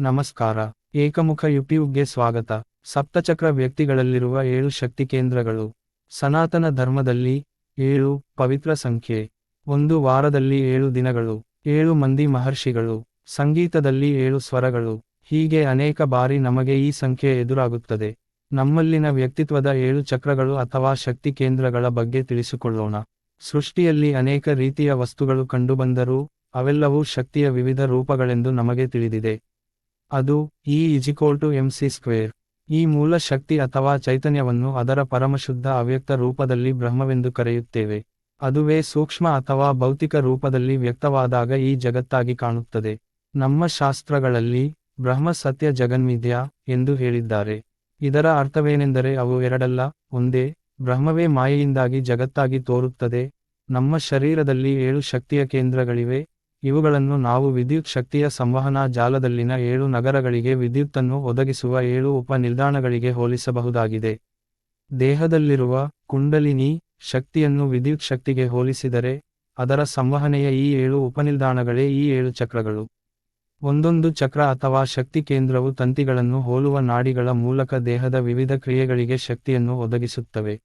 ನಮಸ್ಕಾರ. ಏಕಮುಖ ಯುಟ್ಯೂಬ್ಗೆ ಸ್ವಾಗತ. ಸಪ್ತಚಕ್ರ ವ್ಯಕ್ತಿಗಳಲ್ಲಿರುವ ಏಳು ಶಕ್ತಿ ಕೇಂದ್ರಗಳು. ಸನಾತನ ಧರ್ಮದಲ್ಲಿ ಏಳು ಪವಿತ್ರ ಸಂಖ್ಯೆ. ಒಂದು ವಾರದಲ್ಲಿ ಏಳು ದಿನಗಳು. ಏಳು ಮಂದಿ ಮಹರ್ಷಿಗಳು. ಸಂಗೀತದಲ್ಲಿ ಏಳು ಸ್ವರಗಳು. ಹೀಗೆ ಅನೇಕ ಬಾರಿ ನಮಗೆ ಈ ಸಂಖ್ಯೆ ಎದುರಾಗುತ್ತದೆ. ನಮ್ಮಲ್ಲಿನ ವ್ಯಕ್ತಿತ್ವದ ಏಳು ಚಕ್ರಗಳು ಅಥವಾ ಶಕ್ತಿ ಕೇಂದ್ರಗಳ ಬಗ್ಗೆ ತಿಳಿಸಿಕೊಳ್ಳೋಣ. ಸೃಷ್ಟಿಯಲ್ಲಿ ಅನೇಕ ರೀತಿಯ ವಸ್ತುಗಳು ಕಂಡುಬಂದರೂ ಅವೆಲ್ಲವೂ ಶಕ್ತಿಯ ವಿವಿಧ ರೂಪಗಳೆಂದು ನಮಗೆ ತಿಳಿದಿದೆ. ಅದು E equal to M C square ಈ ಮೂಲ ಶಕ್ತಿ ಅಥವಾ ಚೈತನ್ಯವನ್ನು ಅದರ ಪರಮಶುದ್ಧ ಅವ್ಯಕ್ತ ರೂಪದಲ್ಲಿ ಬ್ರಹ್ಮವೆಂದು ಕರೆಯುತ್ತೇವೆ. ಅದುವೇ ಸೂಕ್ಷ್ಮ ಅಥವಾ ಭೌತಿಕ ರೂಪದಲ್ಲಿ ವ್ಯಕ್ತವಾದಾಗ ಈ ಜಗತ್ತಾಗಿ ಕಾಣುತ್ತದೆ. ನಮ್ಮ ಶಾಸ್ತ್ರಗಳಲ್ಲಿ ಬ್ರಹ್ಮ ಸತ್ಯ ಜಗನ್ಮಿದ್ಯ ಎಂದು ಹೇಳಿದ್ದಾರೆ. ಇದರ ಅರ್ಥವೇನೆಂದರೆ ಅವು ಎರಡಲ್ಲ, ಒಂದೇ, ಬ್ರಹ್ಮವೇ ಮಾಯೆಯಿಂದಾಗಿ ಜಗತ್ತಾಗಿ ತೋರುತ್ತದೆ. ನಮ್ಮ ಶರೀರದಲ್ಲಿ ಏಳು ಶಕ್ತಿಯ ಕೇಂದ್ರಗಳಿವೆ. ಇವುಗಳನ್ನು ನಾವು ವಿದ್ಯುತ್ ಶಕ್ತಿಯ ಸಂವಹನಾ ಜಾಲದಲ್ಲಿನ ಏಳು ನಗರಗಳಿಗೆ ವಿದ್ಯುತ್ತನ್ನು ಒದಗಿಸುವ ಏಳು ಉಪ ನಿಲ್ದಾಣಗಳಿಗೆ ಹೋಲಿಸಬಹುದಾಗಿದೆ. ದೇಹದಲ್ಲಿರುವ ಕುಂಡಲಿನಿ ಶಕ್ತಿಯನ್ನು ವಿದ್ಯುತ್ ಶಕ್ತಿಗೆ ಹೋಲಿಸಿದರೆ, ಅದರ ಸಂವಹನೆಯ ಈ ಏಳು ಉಪನಿಲ್ದಾಣಗಳೇ ಈ ಏಳು ಚಕ್ರಗಳು. ಒಂದೊಂದು ಚಕ್ರ ಅಥವಾ ಶಕ್ತಿ ಕೇಂದ್ರವು ತಂತಿಗಳನ್ನು ಹೋಲುವ ನಾಡಿಗಳ ಮೂಲಕ ದೇಹದ ವಿವಿಧ ಕ್ರಿಯೆಗಳಿಗೆ ಶಕ್ತಿಯನ್ನು ಒದಗಿಸುತ್ತವೆ.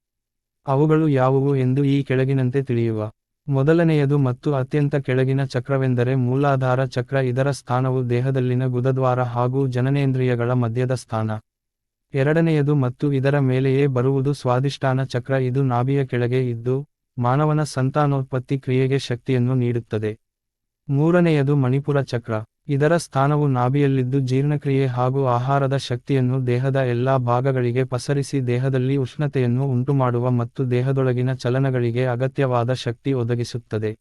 ಅವುಗಳು ಯಾವುವು ಎಂದು ಈ ಕೆಳಗಿನಂತೆ ತಿಳಿಯುವ. ಮೊದಲನೆಯದು ಮತ್ತು ಅತ್ಯಂತ ಕೆಳಗಿನ ಚಕ್ರವೆಂದರೆ ಮೂಲಾಧಾರ ಚಕ್ರ ಇದರ ಸ್ಥಾನವು ದೇಹದಲ್ಲಿನ ಗುದದ್ವಾರ ಹಾಗೂ ಜನನೇಂದ್ರಿಯಗಳ ಮಧ್ಯದ ಸ್ಥಾನ. ಎರಡನೆಯದು ಮತ್ತು ಇದರ ಮೇಲೆಯೇ ಬರುವುದು ಸ್ವಾದಿಷ್ಠಾನ ಚಕ್ರ ಇದು ನಾಭಿಯ ಕೆಳಗೆ ಇದ್ದು, ಮಾನವನ ಸಂತಾನೋತ್ಪತ್ತಿ ಕ್ರಿಯೆಗೆ ಶಕ್ತಿಯನ್ನು ನೀಡುತ್ತದೆ. ಮೂರನೆಯದು ಮಣಿಪುರ ಚಕ್ರ. ಇದರ ಸ್ಥಾನವು ನಾಭಿಯಲ್ಲಿದ್ದು ಜೀರ್ಣಕ್ರಿಯೆ ಹಾಗೂ ಆಹಾರದ ಶಕ್ತಿಯನ್ನು ದೇಹದ ಎಲ್ಲಾ ಭಾಗಗಳಿಗೆ ಪಸರಿಸಿ ದೇಹದಲ್ಲಿ ಉಷ್ಣತೆಯನ್ನು ಉಂಟುಮಾಡುವ ಮತ್ತು ದೇಹದೊಳಗಿನ ಚಲನಗಳಿಗೆ ಅಗತ್ಯವಾದ ಶಕ್ತಿ ಒದಗಿಸುತ್ತದೆ.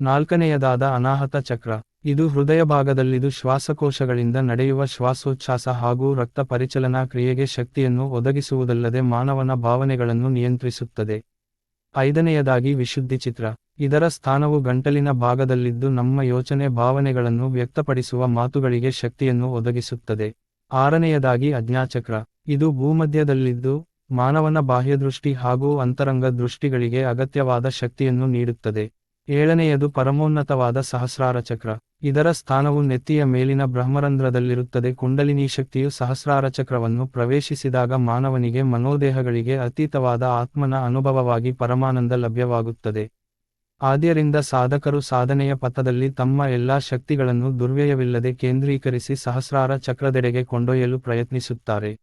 ನಾಲ್ಕನೆಯದಾದ ಅನಾಹತ ಚಕ್ರ. ಇದು ಹೃದಯ ಭಾಗದಲ್ಲಿದು ಶ್ವಾಸಕೋಶಗಳಿಂದ ನಡೆಯುವ ಶ್ವಾಸೋಚ್ಛ್ವಾಸ ಹಾಗೂ ರಕ್ತ ಪರಿಚಲನಾ ಕ್ರಿಯೆಗೆ ಶಕ್ತಿಯನ್ನು ಒದಗಿಸುವುದಲ್ಲದೆ ಮಾನವನ ಭಾವನೆಗಳನ್ನು ನಿಯಂತ್ರಿಸುತ್ತದೆ. ಐದನೆಯದಾಗಿ ವಿಶುದ್ಧಿ ಚಿತ್ರ. ಇದರ ಸ್ಥಾನವು ಗಂಟಲಿನ ಭಾಗದಲ್ಲಿದ್ದು ನಮ್ಮ ಯೋಚನೆ ಭಾವನೆಗಳನ್ನು ವ್ಯಕ್ತಪಡಿಸುವ ಮಾತುಗಳಿಗೆ ಶಕ್ತಿಯನ್ನು ಒದಗಿಸುತ್ತದೆ. ಆರನೆಯದಾಗಿ ಅಜ್ಞಾಚಕ್ರ ಇದು ಭೂಮಧ್ಯದಲ್ಲಿದ್ದು ಮಾನವನ ಬಾಹ್ಯದೃಷ್ಟಿ ಹಾಗೂ ಅಂತರಂಗ ದೃಷ್ಟಿಗಳಿಗೆ ಅಗತ್ಯವಾದ ಶಕ್ತಿಯನ್ನು ನೀಡುತ್ತದೆ. ಏಳನೆಯದು ಪರಮೋನ್ನತವಾದ ಸಹಸ್ರಾರ ಚಕ್ರ ಇದರ ಸ್ಥಾನವು ನೆತ್ತಿಯ ಮೇಲಿನ ಬ್ರಹ್ಮರಂಧ್ರದಲ್ಲಿರುತ್ತದೆ. ಕುಂಡಲಿನಿ ಶಕ್ತಿಯು ಸಹಸ್ರಾರ ಚಕ್ರವನ್ನು ಪ್ರವೇಶಿಸಿದಾಗ ಮಾನವನಿಗೆ ಮನೋದೇಹಗಳಿಗೆ ಅತೀತವಾದ ಆತ್ಮನ ಅನುಭವವಾಗಿ ಪರಮಾನಂದ ಲಭ್ಯವಾಗುತ್ತದೆ. ಆದ್ಯರಿಂದ ಸಾಧಕರು ಸಾಧನೆಯ ಪಥದಲ್ಲಿ ತಮ್ಮ ಎಲ್ಲಾ ಶಕ್ತಿಗಳನ್ನು ದುರ್ವ್ಯಯವಿಲ್ಲದೆ ಕೇಂದ್ರೀಕರಿಸಿ ಸಹಸ್ರಾರ ಚಕ್ರದೆಡೆಗೆ ಕೊಂಡೊಯ್ಯಲು ಪ್ರಯತ್ನಿಸುತ್ತಾರೆ.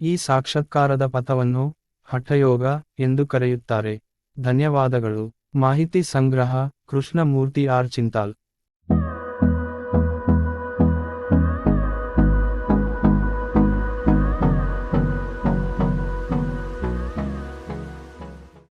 ಈ ಸಾಕ್ಷಾತ್ಕಾರದ ಪಥವನ್ನು ಹಠಯೋಗ ಎಂದು ಕರೆಯುತ್ತಾರೆ. ಧನ್ಯವಾದಗಳು. ಮಾಹಿತಿ ಸಂಗ್ರಹ ಕೃಷ್ಣಮೂರ್ತಿ ಆರ್ ಚಿಂತಾಲ್